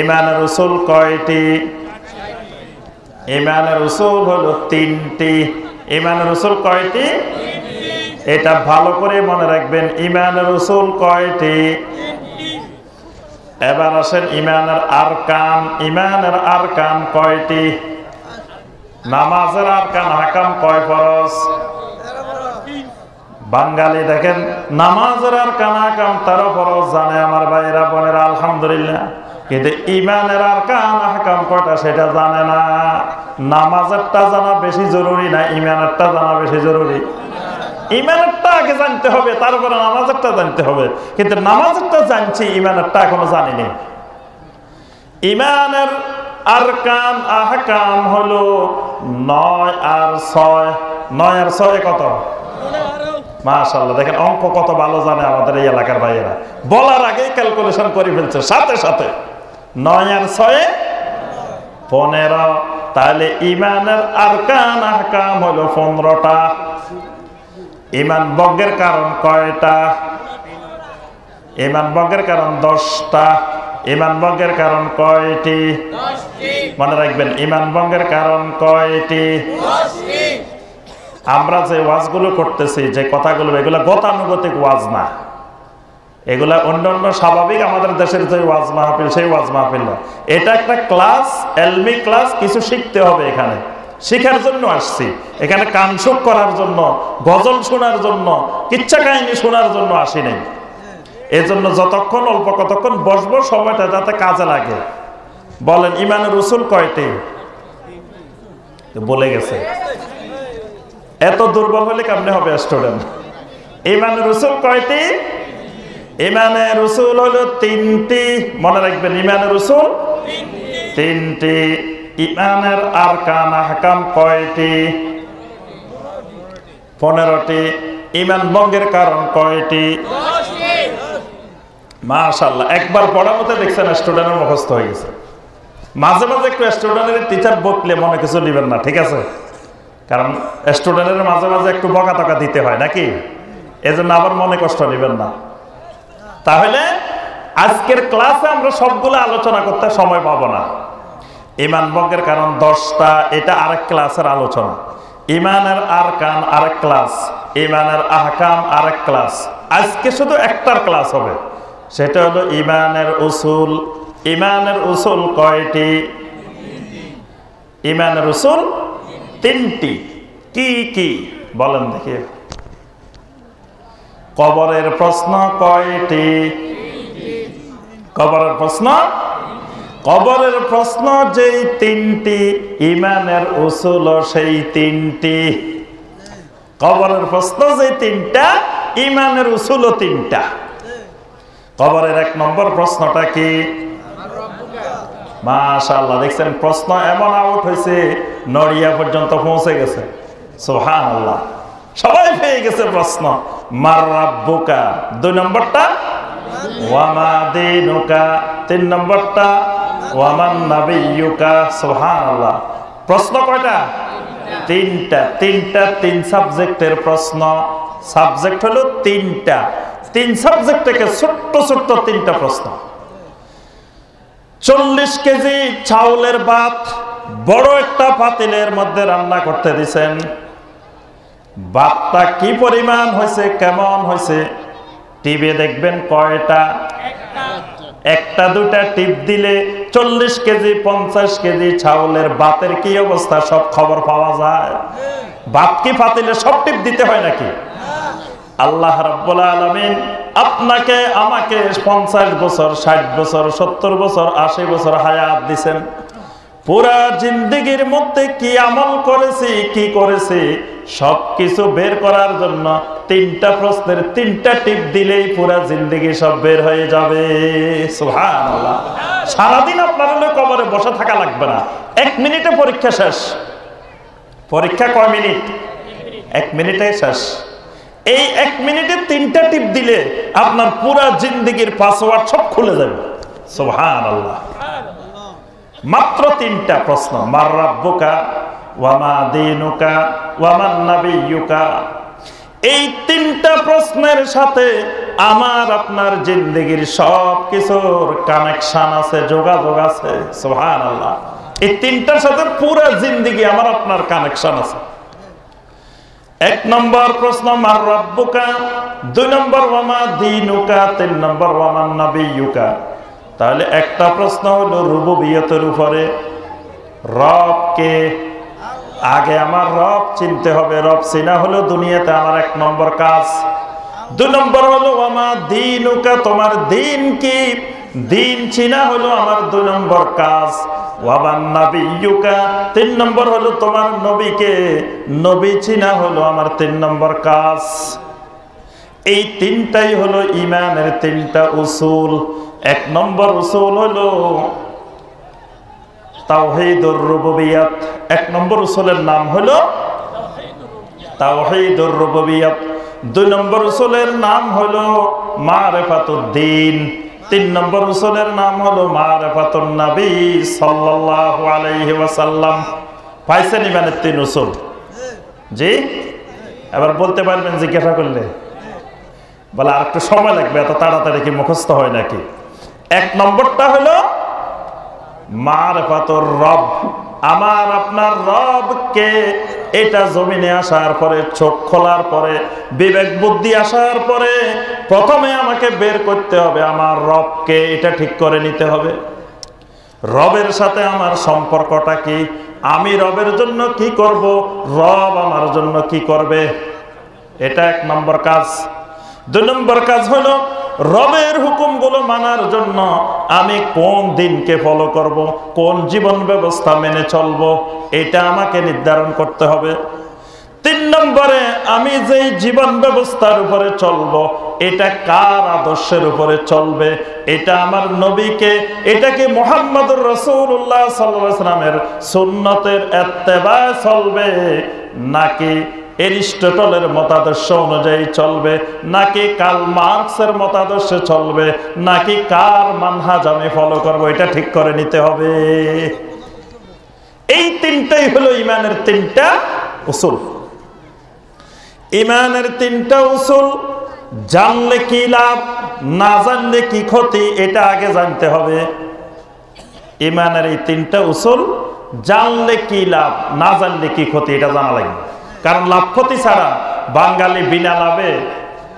ইমানের উসুল কয়টি? ইমানের উসুল হলো তিনটি। ইমানের উসুল কয়টি? এটা ভালো করে মনে রাখবেন ইমানের উসুল কয়টি? এবার আসেন ইমানের আরকান। ইমানের আরকান কয়টি? নামাজের আরকান হাকাম কয় ফরজ? বাঙালি দেখেন, নামাজের আর কানা কাম তারও ফরজ জানে আমার ভাইয়েরা, বোনেরা, আলহামদুলিল্লাহ। কিন্তু ইমানের আর কান হাকাম কয়টা সেটা জানে না। নামাজেরটা জানা বেশি জরুরি না ইমানেরটা জানা বেশি জরুরি? ইমানেরটা আগে জানতে হবে, তারপরে নামাজেরটা জানতে হবে। কিন্তু নামাজেরটা জানছি ইমানেরটা এখনও জানিনি। ইমানের আরকান আহকাম হলো নয় আর ছয়। নয় আর ছয় কত? মাশাল্লাহ দেখেন অঙ্ক কত ভালো জানে আমাদের এই এলাকার ভাইয়েরা। বলার আগেই ক্যালকুলেশন করে ফেলছে, সাথে সাথে। নয় আর ছয়ে পনেরো। তাহলে ইমানের আরকান আহকাম হলো পনেরোটা। ইমান বজ্ঞের কারণ কয়টা? ইমান বজ্ঞের কারণ দশটা। ইমান বজ্ঞের কারণ কয়টি? মনে রাখবেন ইমান ভঙ্গের কারণ কয়টি? আমরা যে ওয়াজগুলো করতেছি যে কথাগুলো এগুলো গতানুগতিক ওয়াজ না। এগুলা অন্য অন্য স্বাভাবিক আমাদের দেশের যে ওয়াজ মাহফিল, সেই ওয়াজ মাহফিল না। এটা একটা ক্লাস, এলমি ক্লাস, কিছু শিখতে হবে এখানে। শিখার জন্য আসছি। এখানে কানসুক করার জন্য, গজল শোনার জন্য, কিচ্ছা কাহিনী শোনার জন্য আসি নাই। এজন্য যতক্ষণ, অল্প কতক্ষণ বসবো, সময়টা যাতে কাজে লাগে। বলেন, ইমানের রসুল কয়টি? বলে গেছে। এত দুর্বল হলে কেমনে হবে, স্টুডেন্ট? ইমানের রসুল কয়টি? ইমানের রসুল হলো তিনটি, মনে রাখবেন ইমানের রসুল তিনটি ইমানের আর কান হাকাম কয়টি? পনেরোটি। ইমান বঙ্গের কারণ কয়টি? মাশাল্লাহ একবার পড়ার মতো দেখছেন স্টুডেন্টের মুখস্থ হয়ে গেছে। মাঝে মাঝে একটু স্টুডেন্টের টিচার বকলে মনে কিছু নেবেন না, ঠিক আছে? কারণ স্টুডেন্টের মাঝে মাঝে একটু বকা টকা দিতে হয়, নাকি? এজন্য আবার মনে কষ্ট নেবেন না। তাহলে আজকের ক্লাসে আমরা সবগুলো আলোচনা করতে সময় পাবো না। ইমান বঙ্গের কারণ দশটা, এটা আরেক ক্লাসের আলোচনা। ইমানের আর কান আরেক ক্লাস, ইমানের আহকাম আরেক ক্লাস। আজকে শুধু একটার ক্লাস হবে, সেটা হলো ইমানের উসুল। ইমানের উসুল কয়টি? ইমানের উসুল তিনটি। কি কি? বলেন দেখি। কবরের প্রশ্ন কয়টি? কবরের প্রশ্ন? কবরের প্রশ্ন যেই তিনটি, ইমানের উসুল সেই তিনটি। কবরের প্রশ্ন যে তিনটা, ইমানের উসুল তিনটা। কবরের এক নম্বর প্রশ্নটা কি? মাশাল্লাহ দেখছেন, প্রশ্ন এমন আউট হয়েছে, নড়িয়া পর্যন্ত পৌঁছে গেছে। সোহান আল্লাহ সবাই পেয়ে গেছে প্রশ্ন। মার দুই নম্বরটা? তিন নম্বরটা? প্রশ্ন তিনটা। তিনটা তিন সাবজেক্টের প্রশ্ন। সাবজেক্ট হলো তিনটা। তিন সাবজেক্ট থেকে ছোট্ট ছোট্ট তিনটা প্রশ্ন। চল্লিশ কেজি চাউলের ভাত বড় একটা পাতিলের মধ্যে রান্না করতে দিছেন। ভাতটা কি পরিমাণ হয়েছে, কেমন হয়েছে? টিভি দেখবেন কয়টা? একটা, দুটা টিপ দিলে চল্লিশ কেজি, পঞ্চাশ কেজি চাউলের ভাতের কি অবস্থা, সব খবর পাওয়া যায়? ভাত কি পাতিলে সব টিপ দিতে হয় নাকি? আল্লাহ রাব্বুল আলামিন আপনাকে, আমাকে পঞ্চাশ বছর, ষাট বছর, সত্তর বছর, আশি বছর হায়াত দিছেন। পুরা জিন্দগির মধ্যে কি আমল করেছি, কি করেছি? সব কিছু বের করার জন্য তিনটা প্রশ্নের তিনটা টিপ দিলেই পুরা জিন্দগি সব বের হয়ে যাবে। সারাদিন আপনার কবরে বসে থাকা লাগবে না। এক মিনিটে পরীক্ষা শেষ। পরীক্ষা কয় মিনিট? এক মিনিটে শেষ। এই এক মিনিটে তিনটা টিপ দিলে আপনার পুরা জিন্দগির পাসওয়ার্ড সব খুলে যাবে। সোহান আল্লাহ মাত্র তিনটা প্রশ্ন। মার রাব্বুকা এই তিনটা প্রশ্নের সাথে আমার আপনার জিন্দগির সব কিছুর কানেকশন আছে, যোগাযোগ আছে। সোহান এই তিনটার সাথে পুরো জিন্দগি আমার আপনার কানেকশন আছে। এক নম্বর প্রশ্ন, মার রব্বুকা, দুই নম্বর, ওয়ামা দিনুকা, তিন নম্বর ওয়ামান নাবিয়ুকা। তাহলে একটা প্রশ্ন হলো, রুবুবিয়তের উপরে রবকে আগে আমার রব চিনতে হবে, রব চিনা হলো দুনিয়াতে আমার এক নম্বর কাজ। দুই নম্বর হলো আমার দিন উকা তোমার দিন কি? দিন চিনা হলো আমার দুই নম্বর কাজ। তিন নম্বর হলো তোমার নবীকে। নবী চিনা হলো আমার তিন নম্বর কাজ। এই তিনটাই হলো ইমানের তিনটা উসুল। এক নম্বর উসুল হলো তাওহীদুর রুবুবিয়াত। এক নম্বর উসুলের নাম হলো তাওহীদুর রুবুবিয়াত। দুই নম্বর উসুলের নাম হলো মারেফাতুদ্দিন। তিন নম্বর উসুলের নাম হলো মারেফাতুন নবী সাল্লাল্লাহু আলাইহি ওয়াসাল্লাম। ইমানের তিন উসুল। জি? এবার বলতে পারবেন জিজ্ঞাসা করলে। বলে আর একটু সময় লাগবে, এত তাড়াতাড়ি কি মুখস্থ হয় নাকি? এক নম্বরটা হলো মারফাতুর রব। আমার আপনার রবকে এটা জমিনে আসার পরে, চোখ খোলার পরে, বিবেক বুদ্ধি আসার পরে প্রথমে আমাকে বের করতে হবে আমার রবকে, এটা ঠিক করে নিতে হবে। রবের সাথে আমার সম্পর্কটা কি? আমি রবের জন্য কি করব? রব আমার জন্য কি করবে? এটা এক নম্বর কাজ। দুই নম্বর কাজ হলো রবের হুকুমগুলো মানার জন্য আমি কোন দিনকে ফলো করব? কোন জীবন ব্যবস্থা মেনে চলব? এটা আমাকে নির্ধারণ করতে হবে। তিন নম্বরে, আমি যেই জীবন ব্যবস্থার উপরে চলব, এটা কার আদর্শের উপরে চলবে? এটা আমার নবীকে, এটা কি মোহাম্মদুর রসুল্লাহ সাল্লামের সুন্নতের এত্তেবায় চলবে? নাকি এরিস্টটলের মতাদর্শ অনুযায়ী চলবে। নাকি কাল মার্কসের মতাদর্শে চলবে, নাকি কার মানহাজ আমি ফলো করব, এটা ঠিক করে নিতে হবে। এই তিনটাই হলো ইমানের তিনটা উসুল। ইমানের তিনটা উসুল, জানলে কি লাভ, না জানলে কি ক্ষতি, এটা আগে জানতে হবে। ইমানের এই তিনটা উসুল, জানলে কি লাভ, না জানলে কি ক্ষতি, এটা জানা লাগবে। কারণ লাভ ক্ষতি ছাড়া বাঙালি বিনা লাভে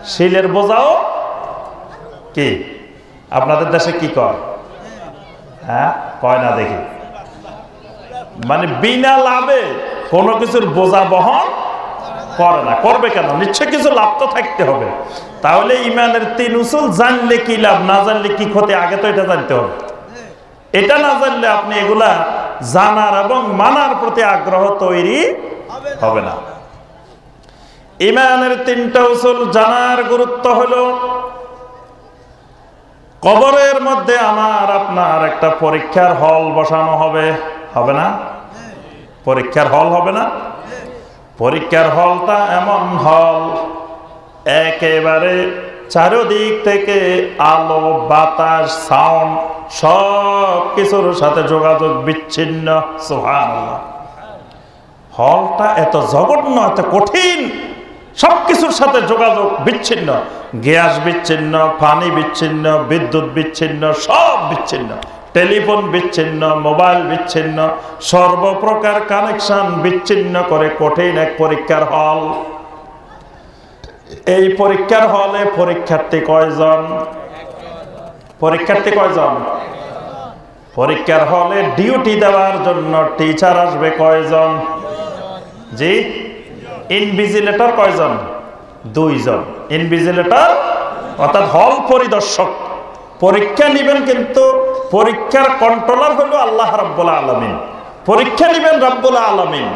শিলের বোঝাও কি? আপনাদের দেশে কি কয়? হ্যাঁ? কয় না দেখি। মানে বিনা লাভে কোনো কিছুর বোঝা বহন করে না। করবে কেন? নিশ্চয় কিছু লাভ তো থাকতে হবে। তাহলে ইমানের তিন উসুল জানলে কি লাভ, না জানলে কি ক্ষতি? আগে তো এটা জানতে হবে। এটা না জানলে আপনি এগুলা জানার এবং মানার প্রতি আগ্রহ তৈরি হবে না। ইমানের তিনটা উসুল জানার গুরুত্ব হলো, কবরের মধ্যে আমার আপনার একটা পরীক্ষার হল বসানো হবে হবে না? পরীক্ষার হল হবে না? পরীক্ষার হলটা এমন হল, একেবারে চারিদিক থেকে আলো, বাতাস সাউন্ড সব কিছুর সাথে যোগাযোগ বিচ্ছিন্ন সোহান হলটা এত জঘন্য, এত কঠিন সব কিছুর সাথে যোগাযোগ বিচ্ছিন্ন, গ্যাস বিচ্ছিন্ন, পানি বিচ্ছিন্ন, বিদ্যুৎ বিচ্ছিন্ন, সব বিচ্ছিন্ন, টেলিফোন বিচ্ছিন্ন, মোবাইল বিচ্ছিন্ন, সর্বপ্রকার কানেকশন বিচ্ছিন্ন করে কঠিন এক পরীক্ষার হল। এই পরীক্ষার হলে পরীক্ষার্থী কয়জন? পরীক্ষার্থী কয়জন? পরীক্ষার হলে ডিউটি দেওয়ার জন্য টিচার আসবে কয়জন? জি? ইনভিজিলেটর কয়জন? দুইজন। ইনভিজিলেটর, অর্থাৎ হল পরিদর্শক। পরীক্ষা নিবেন কিন্তু পরীক্ষার কন্ট্রোলার হলো আল্লাহ রাব্বুল আলমিন। পরীক্ষা নিবেন রাব্বুল আলমিন।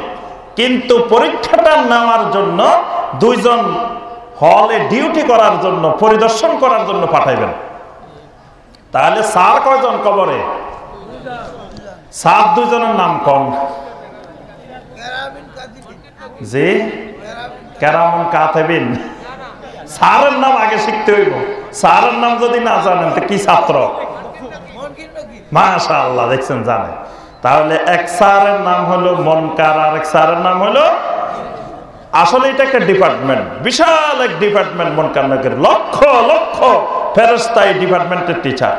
কিন্তু পরীক্ষাটা নেওয়ার জন্য দুইজন হলে ডিউটি করার জন্য, পরিদর্শন করার জন্য পাঠাইবেন। তাহলে স্যার কয়জন কবরে? স্যার দুইজনের নাম কম। জি কেরামন কাতেবিন। স্যারের নাম আগে শিখতে হইব। স্যারের নাম যদি না জানেন, তো কি ছাত্র? মাশা আল্লাহ দেখছেন, জানে। তাহলে এক স্যারের নাম হলো মনকার, আর এক স্যারের নাম হলো আসলে এটা একটা ডিপার্টমেন্ট। বিশাল এক ডিপার্টমেন্ট মন কান্নাকের লক্ষ লক্ষ ফেরস্তা এই ডিপার্টমেন্টের টিচার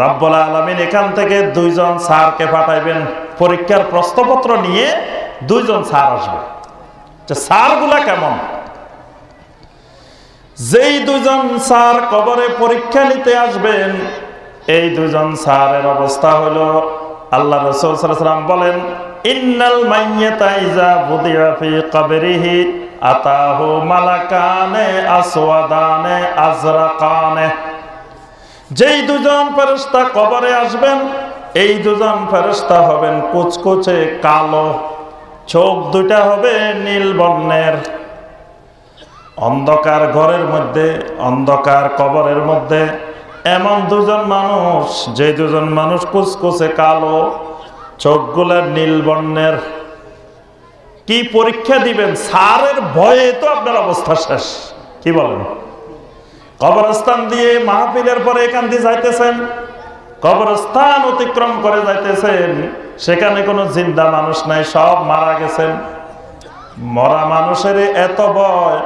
রাব্বুল আলমিন এখান থেকে দুইজন স্যারকে পাঠাইবেন। পরীক্ষার প্রশ্নপত্র নিয়ে দুইজন স্যার আসবে। স্যারগুলা কেমন? যেই দুজন স্যার কবরে পরীক্ষা নিতে আসবেন, এই দুজন স্যারের অবস্থা হলো আল্লাহ রসুলাম বলেন যেই দুজন ফেরেশতা কবরে আসবেন, এই দুজন ফেরেশতা হবেন কুচকুচে কালো। চোখ দুইটা হবে নীল বর্ণের। অন্ধকার ঘরের মধ্যে, অন্ধকার কবরের মধ্যে, এমন দুজন মানুষ, যে দুজন মানুষ কুচকুচে কালো, চোখগুলো নীল বর্ণের। কি পরীক্ষা দিবেন? সারের ভয়ে তো আপনার অবস্থা শেষ। কি বলেন? কবরস্থান দিয়ে মাহফিলের পরে এখান দিয়ে যাইতেছেন। কবরস্থান অতিক্রম করে যাইতেছেন, সেখানে কোনো জিন্দা মানুষ নাই, সব মারা গেছেন। মরা মানুষের এত ভয়।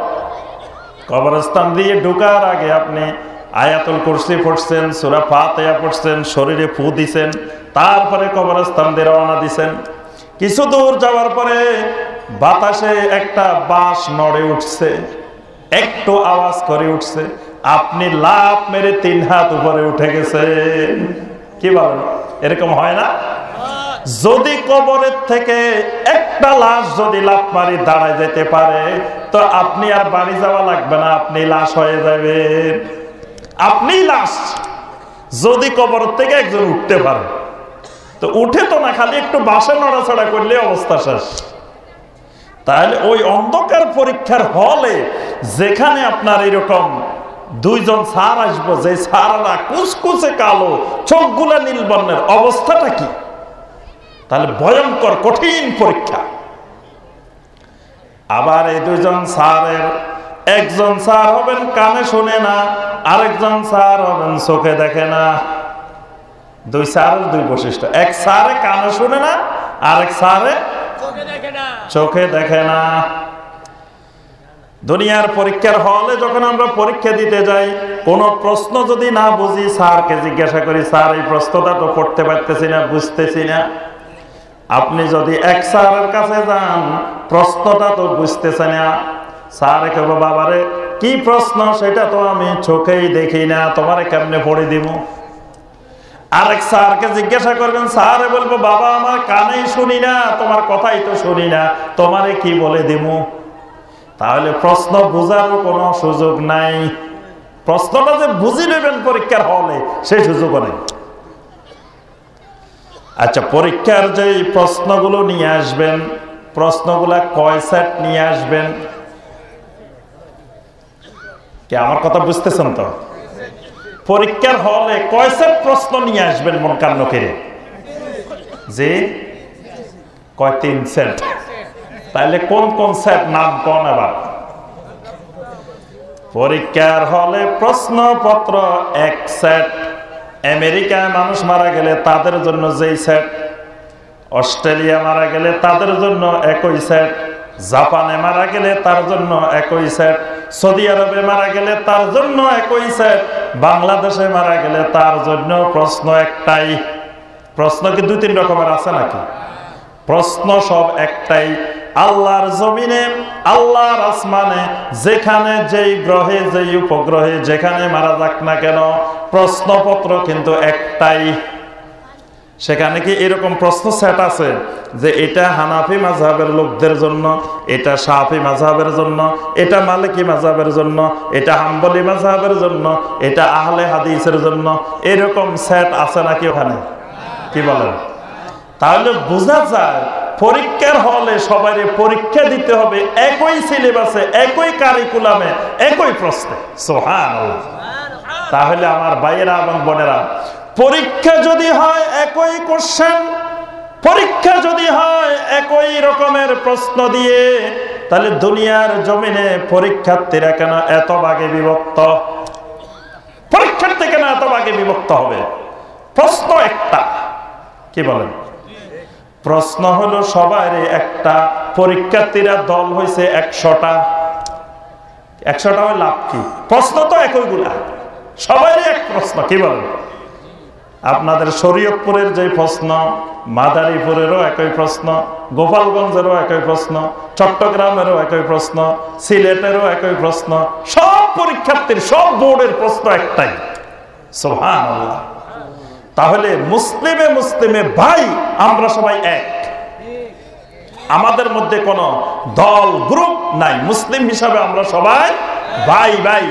কবরস্থান দিয়ে ঢুকার আগে আপনি আয়াতুল কুরসি পড়ছেন, সুরা ফাতেয়া পড়ছেন, শরীরে ফু দিছেন, তারপরে কবরস্থান দিয়ে রওনা দিছেন। কিছু দূর যাওয়ার পরে বাতাসে একটা বাঁশ নড়ে উঠছে, একটু আওয়াজ করে উঠছে, আপনি লাভ মেরে তিন হাত উপরে উঠে গেছে কি বলেন? এরকম হয় না? যদি কবরের থেকে একটা লাশ যদি লাভ মারি দাঁড়ায় যেতে পারে, তো আপনি আর বাড়ি যাওয়া লাগবে না, আপনি লাশ হয়ে যাবেন আপনি লাশ যদি কবর থেকে একজন উঠতে পারে, তো উঠে তো না, খালি একটু বাসে নড়াচড়া করলে অবস্থা শেষ। তাহলে ওই অন্ধকার পরীক্ষার হলে যেখানে আপনার এরকম দুইজন সার আসব যে সারারা কুচকুচে কালো চোখগুলা নীল বর্ণের অবস্থাটা কি? তাহলে ভয়ঙ্কর কঠিন পরীক্ষা। আবার এই দুজন স্যারের একজন স্যার হবেন কানে শুনে না আরেকজন স্যার হবেন চোখে দেখে না। দুই সারের দুই বৈশিষ্ট্য এক স্যারে কানে শুনে না আরেক স্যারে চোখে দেখে না। দুনিয়ার পরীক্ষার হলে যখন আমরা পরীক্ষা দিতে যাই, কোন প্রশ্ন যদি না বুঝি, স্যারকে জিজ্ঞাসা করি, স্যার, এই প্রশ্নটা তো পড়তে পারতেছি না, বুঝতেছি না। আপনি যদি এক স্যারের কাছে যান, প্রশ্নটা তো বুঝতেছে না। স্যার কেব বাবারে, কি প্রশ্ন? সেটা তো আমি চোখেই দেখি না, তোমারে কেমনে পড়ে দিব? আরেক স্যারকে জিজ্ঞাসা করবেন, স্যার, বলব, বাবা, আমার কানেই শুনি না, তোমার কথাই তো শুনি না, তোমারে কি বলে দিব? তাহলে প্রশ্ন বোঝারও কোনো সুযোগ নাই। প্রশ্নটা যে বুঝি নেবেন পরীক্ষার হলে, সেই সুযোগও নেই। আচ্ছা পরীক্ষার যে প্রশ্নগুলো নিয়ে আসবেন, প্রশ্নগুলা কয় সেট নিয়ে আসবেন? কে আমার কথা বুঝতেছেন তো? পরীক্ষার হলে কয় সেট প্রশ্ন নিয়ে আসবেন মন কান্ন কেড়ে যে কয় তিন সেট? তাহলে কোন কোন সেট নাম কোন আবার পরীক্ষার হলে প্রশ্নপত্র এক সেট আমেরিকায় মানুষ মারা গেলে তাদের জন্য যেই সেট অস্ট্রেলিয়া মারা গেলে তাদের জন্য একই সেট জাপানে মারা গেলে তার জন্য একই সেট সৌদি আরবে মারা গেলে তার জন্য একই সেট বাংলাদেশে মারা গেলে তার জন্য প্রশ্ন একটাই। প্রশ্ন কি দুই তিন রকমের আছে নাকি? প্রশ্ন সব একটাই। আল্লাহর জমিনে, আল্লাহর আসমানে, যেখানে যেই গ্রহে, যেই উপগ্রহে, যেখানে মারা যাক না কেন, প্রশ্নপত্র কিন্তু একটাই। সেখানে কি এরকম প্রশ্ন সেট আছে যে এটা হানাফি মাঝহাবের লোকদের জন্য, এটা সাহাফি মাঝহাবের জন্য, এটা মালিকি মাঝহাবের জন্য, এটা হাম্বলি মাঝহাবের জন্য, এটা আহলে হাদিসের জন্য এরকম সেট আছে নাকি ওখানে? কি বলেন? তাহলে বোঝা যায় পরীক্ষার হলে সবাই পরীক্ষা দিতে হবে। একই সিলেবাসে একই কারিকুলামে একই প্রশ্নে। সোহান তাহলে আমার ভাইয়েরা এবং বোনেরা পরীক্ষা যদি হয় একই কোশ্চেন পরীক্ষা যদি হয় একই রকমের প্রশ্ন দিয়ে তাহলে দুনিয়ার জমিনে পরীক্ষার্থীরা কেন এত ভাগে বিভক্ত? পরীক্ষার্থী কেন এত ভাগে বিভক্ত হবে? প্রশ্ন একটা। কি বলেন? প্রশ্ন হলো সবার একটা পরীক্ষার্থীরা দল হয়েছে একশোটা। একশোটা হয় লাভ কি? প্রশ্ন তো একইগুলা সবাই এক প্রশ্ন, কি বলেন? আপনাদের শরীয়তপুরের যে প্রশ্ন, মাদারীপুরেরও একই প্রশ্ন, গোপালগঞ্জেরও একই প্রশ্ন, চট্টগ্রামেরও একই প্রশ্ন, সিলেটেরও একই প্রশ্ন, সব পরীক্ষার্থীর, সব বোর্ডের প্রশ্ন একটাই। সোহান তাহলে মুসলিমে মুসলিমে ভাই, আমরা সবাই এক। আমাদের মধ্যে কোনো দল, গ্রুপ নাই। মুসলিম হিসাবে আমরা সবাই ভাই ভাই।